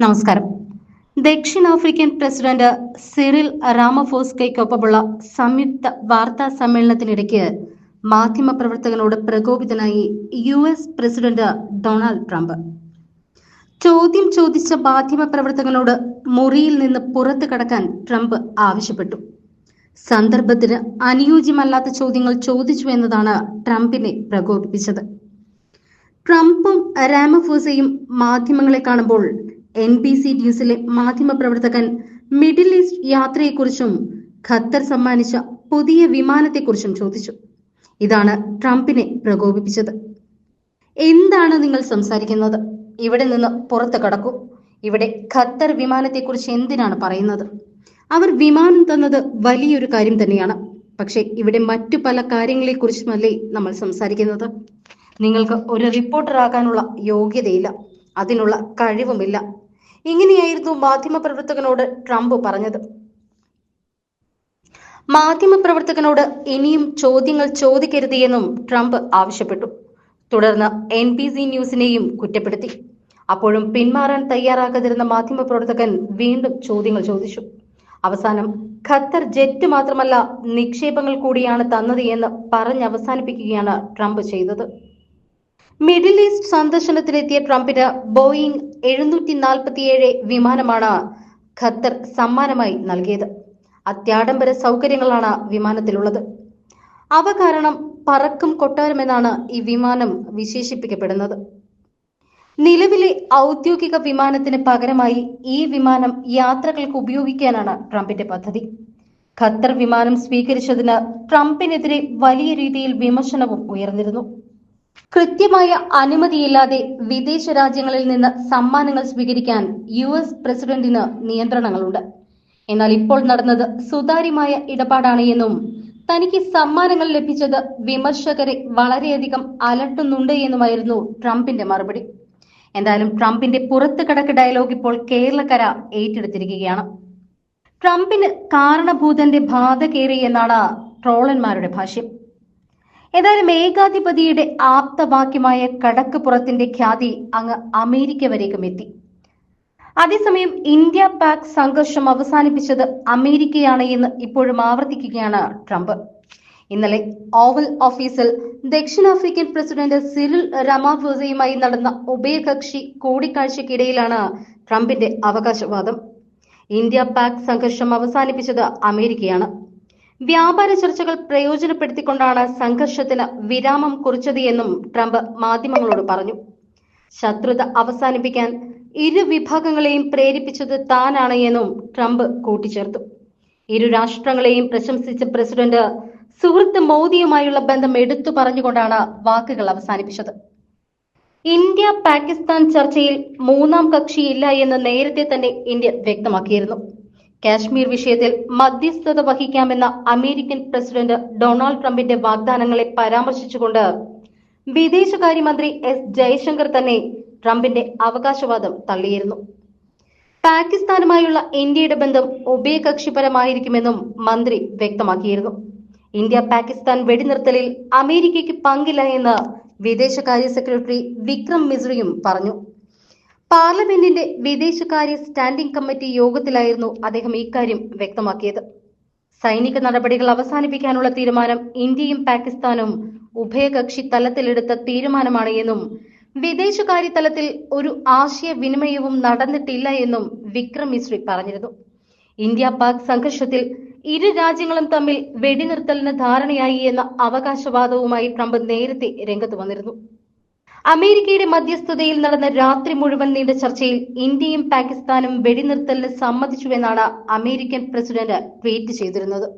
നമസ്കാരം. ദക്ഷിണാഫ്രിക്കൻ president Cyril റാമഫോസ്കയ്ക്കൊപ്പമുള്ള സംയുക്ത വാർത്താ സമ്മേളനത്തിനിടയ്ക്ക് മാധ്യമപ്രവർത്തകനോട് പ്രകോപിതനായി U S president Donald Trump. ചോദ്യം ചോദിച്ച മാധ്യമപ്രവർത്തകനോട് മുറിയിൽ നിന്ന് പുറത്തു കടക്കാൻ ട്രംപ് ആവശ്യപ്പെട്ടു. സന്ദർഭത്തിന് അനുയോജ്യമല്ലാത്ത ചോദ്യങ്ങൾ ചോദിച്ചു എന്നതാണ് ട്രംപിനെ പ്രകോപിപ്പിച്ചത്. ട്രംപും രാമഫോസയും മാധ്യമങ്ങളെ കാണുമ്പോൾ എൻ ബി സി ന്യൂസിലെ മാധ്യമപ്രവർത്തകൻ മിഡിൽ ഈസ്റ്റ് യാത്രയെക്കുറിച്ചും ഖത്തർ സമ്മാനിച്ച പുതിയ വിമാനത്തെക്കുറിച്ചും ചോദിച്ചു. ഇതാണ് ട്രംപിനെ പ്രകോപിപ്പിച്ചത്. എന്താണ് നിങ്ങൾ സംസാരിക്കുന്നത്? ഇവിടെ നിന്ന് പുറത്ത് കടക്കൂ. ഇവിടെ ഖത്തർ വിമാനത്തെക്കുറിച്ച് എന്തിനാണ് പറയുന്നത്? അവർ വിമാനം തന്നത് വലിയൊരു കാര്യം തന്നെയാണ്. പക്ഷെ ഇവിടെ മറ്റു പല കാര്യങ്ങളെക്കുറിച്ചുമല്ലേ നമ്മൾ സംസാരിക്കുന്നത്? നിങ്ങൾക്ക് ഒരു റിപ്പോർട്ടർ ആകാനുള്ള യോഗ്യതയില്ല. അതിനുള്ള കഴിവുമില്ല. ഇങ്ങനെയായിരുന്നു മാധ്യമപ്രവർത്തകനോട് ട്രംപ് പറഞ്ഞത്. മാധ്യമപ്രവർത്തകനോട് ഇനിയും ചോദ്യങ്ങൾ ചോദിക്കരുത് എന്നും ട്രംപ് ആവശ്യപ്പെട്ടു. തുടർന്ന് എൻ ബി സി ന്യൂസിനെയും കുറ്റപ്പെടുത്തി. അപ്പോഴും പിന്മാറാൻ തയ്യാറാകാതിരുന്ന മാധ്യമപ്രവർത്തകൻ വീണ്ടും ചോദ്യങ്ങൾ ചോദിച്ചു. അവസാനം ഖത്തർ ജെറ്റ് മാത്രമല്ല നിക്ഷേപങ്ങൾ കൂടിയാണ് തന്നത് എന്ന് പറഞ്ഞ് അവസാനിപ്പിക്കുകയാണ് ട്രംപ് ചെയ്തത്. മിഡിൽ ഈസ്റ്റ് സന്ദർശനത്തിനെത്തിയ ട്രംപിന് ബോയിങ് എഴുന്നൂറ്റി നാൽപ്പത്തിയേഴ് വിമാനമാണ് ഖത്തർ സമ്മാനമായി നൽകിയത്. അത്യാഡംബര സൗകര്യങ്ങളാണ് വിമാനത്തിലുള്ളത്. അവ കാരണം പറക്കും കൊട്ടാരമെന്നാണ് ഈ വിമാനം വിശേഷിപ്പിക്കപ്പെടുന്നത്. നിലവിലെ ഔദ്യോഗിക വിമാനത്തിന് പകരമായി ഈ വിമാനം യാത്രകൾക്ക് ഉപയോഗിക്കാനാണ് ട്രംപിന്റെ പദ്ധതി. ഖത്തർ വിമാനം സ്വീകരിച്ചതിന് ട്രംപിനെതിരെ വലിയ രീതിയിൽ വിമർശനവും ഉയർന്നിരുന്നു. കൃത്യമായ അനുമതിയില്ലാതെ വിദേശ രാജ്യങ്ങളിൽ നിന്ന് സമ്മാനങ്ങൾ സ്വീകരിക്കാൻ യു എസ് പ്രസിഡന്റിന് നിയന്ത്രണങ്ങളുണ്ട്. എന്നാൽ ഇപ്പോൾ നടന്നത് സുതാര്യമായ ഇടപാടാണ് എന്നും തനിക്ക് സമ്മാനങ്ങൾ ലഭിച്ചത് വിമർശകരെ വളരെയധികം അലട്ടുന്നുണ്ട് എന്നുമായിരുന്നു ട്രംപിന്റെ മറുപടി. എന്തായാലും ട്രംപിന്റെ പുറത്ത് കടക്ക് ഡയലോഗ് ഇപ്പോൾ കേരളക്കര ഏറ്റെടുത്തിരിക്കുകയാണ്. ട്രംപിന് കാരണഭൂതന്റെ ബാധ കയറി എന്നാണ് ട്രോളന്മാരുടെ ഭാഷ്യം. ഏതായാലും ഏകാധിപതിയുടെ ആപ്തവാക്യമായ കടക്കുപുറത്തിന്റെ ഖ്യാതി അങ്ങ് അമേരിക്ക വരേക്കും എത്തി. അതേസമയം ഇന്ത്യ പാക് സംഘർഷം അവസാനിപ്പിച്ചത് അമേരിക്കയാണ് എന്ന് ഇപ്പോഴും ആവർത്തിക്കുകയാണ് ട്രംപ്. ഇന്നലെ ഓവൽ ഓഫീസിൽ ദക്ഷിണാഫ്രിക്കൻ പ്രസിഡന്റ് സിറിൽ രമാഫോസയുമായി നടന്ന ഉഭയകക്ഷി കൂടിക്കാഴ്ചയ്ക്കിടയിലാണ് ട്രംപിന്റെ അവകാശവാദം. ഇന്ത്യ പാക് സംഘർഷം അവസാനിപ്പിച്ചത് അമേരിക്കയാണ്. വ്യാപാര ചർച്ചകൾ പ്രയോജനപ്പെടുത്തിക്കൊണ്ടാണ് സംഘർഷത്തിന് വിരാമം കുറിച്ചത് എന്നും ട്രംപ് മാധ്യമങ്ങളോട് പറഞ്ഞു. ശത്രുത അവസാനിപ്പിക്കാൻ ഇരു വിഭാഗങ്ങളെയും പ്രേരിപ്പിച്ചത് താനാണ് എന്നും ട്രംപ് കൂട്ടിച്ചേർത്തു. ഇരു രാഷ്ട്രങ്ങളെയും പ്രശംസിച്ച പ്രസിഡന്റ് സുഹൃത്ത് മോദിയുമായുള്ള ബന്ധം എടുത്തു പറഞ്ഞുകൊണ്ടാണ് വാക്കുകൾ അവസാനിപ്പിച്ചത്. ഇന്ത്യ പാകിസ്ഥാൻ ചർച്ചയിൽ മൂന്നാം കക്ഷിയില്ല എന്ന് നേരത്തെ തന്നെ ഇന്ത്യ വ്യക്തമാക്കിയിരുന്നു. കാശ്മീർ വിഷയത്തിൽ മധ്യസ്ഥത വഹിക്കാമെന്ന അമേരിക്കൻ പ്രസിഡന്റ് ഡൊണാൾഡ് ട്രംപിന്റെ വാഗ്ദാനങ്ങളെ പരാമർശിച്ചുകൊണ്ട് വിദേശകാര്യമന്ത്രി എസ് ജയശങ്കർ തന്നെ ട്രംപിന്റെ അവകാശവാദം തള്ളിയിരുന്നു. പാകിസ്ഥാനുമായുള്ള ഇന്ത്യയുടെ ബന്ധം ഉഭയകക്ഷിപരമായിരിക്കുമെന്നും മന്ത്രി വ്യക്തമാക്കിയിരുന്നു. ഇന്ത്യ പാകിസ്ഥാൻ വെടിനിർത്തലിൽ അമേരിക്കയ്ക്ക് പങ്കില്ല എന്ന് വിദേശകാര്യ സെക്രട്ടറി വിക്രം മിസ്രിയും പറഞ്ഞു. പാർലമെന്റിന്റെ വിദേശകാര്യ സ്റ്റാൻഡിംഗ് കമ്മിറ്റി യോഗത്തിലായിരുന്നു അദ്ദേഹം ഇക്കാര്യം വ്യക്തമാക്കിയത്. സൈനിക നടപടികൾ അവസാനിപ്പിക്കാനുള്ള തീരുമാനം ഇന്ത്യയും പാകിസ്ഥാനും ഉഭയകക്ഷി തലത്തിലെടുത്ത തീരുമാനമാണ് എന്നും വിദേശകാര്യ തലത്തിൽ ഒരു ആശയവിനിമയവും നടന്നിട്ടില്ല എന്നും വിക്രം മിശ്രി പറഞ്ഞിരുന്നു. ഇന്ത്യ പാക് സംഘർഷത്തിൽ ഇരു രാജ്യങ്ങളും തമ്മിൽ വെടിനിർത്തലിന് ധാരണയായി എന്ന അവകാശവാദവുമായി ട്രംപ് നേരത്തെ രംഗത്ത് വന്നിരുന്നു. അമേരിക്കയുടെ മധ്യസ്ഥതയിൽ നടന്ന രാത്രി മുഴുവൻ നീണ്ട ചർച്ചയിൽ ഇന്ത്യയും പാകിസ്ഥാനും വെടിനിർത്തലിന് സമ്മതിച്ചുവെന്നാണ് അമേരിക്കൻ പ്രസിഡന്റ് ട്വീറ്റ് ചെയ്തിരുന്നത്.